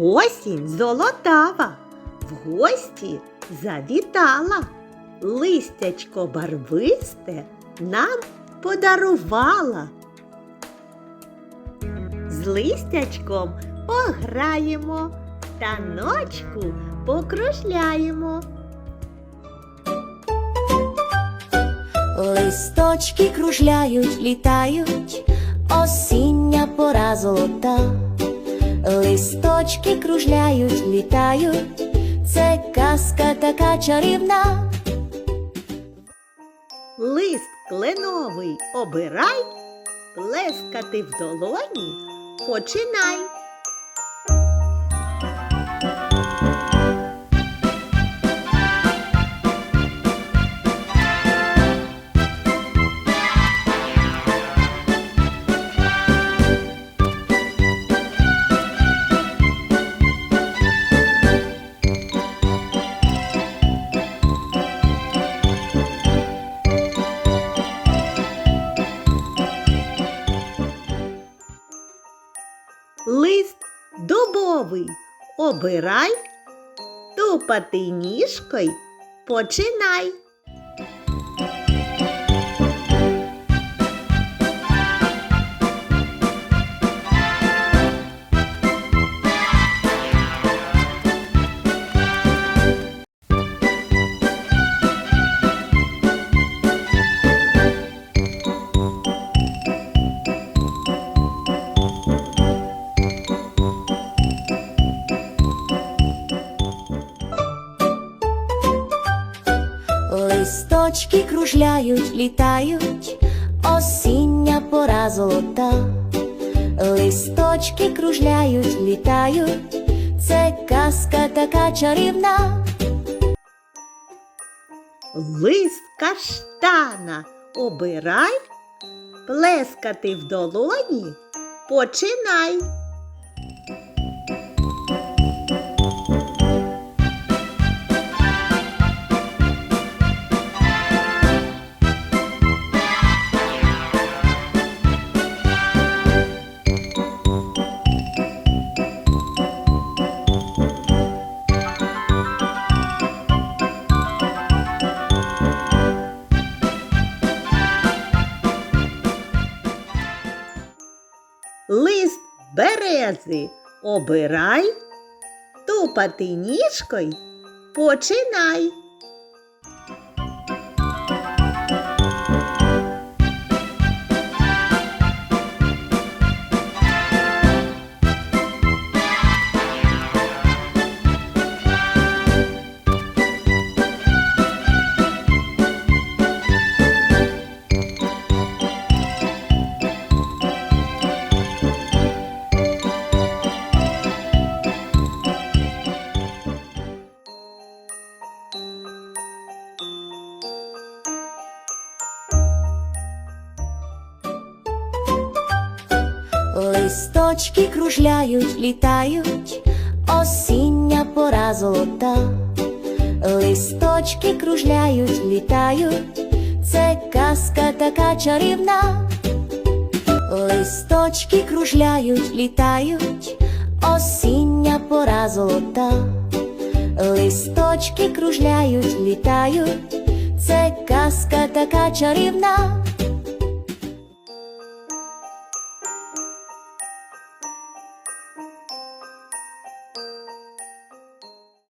Осінь золотава, в гості завітала, листячко барвисте нам подарувала. З листячком пограємо, таночку покружляємо. Листочки кружляють, літають, осіння пора золота. Листочки кружляють, літають, це казка така чарівна. Лист кленовий обирай, плескати в долоні починай. Лист дубовий обирай, тупати ніжкой починай. Листочки кружляють, літають, осіння пора золота. Листочки кружляють, літають, це казка така чарівна. Лист каштана обирай, плескати в долоні починай. Лист берези обирай, тупати ніжкой починай. Листочки кружляють, літають, осіння пора золота. Листочки кружляють, літають, це казка така чарівна. Листочки кружляють, літають, осіння пора золота. Листочки кружляють, літають, це казка така чарівна.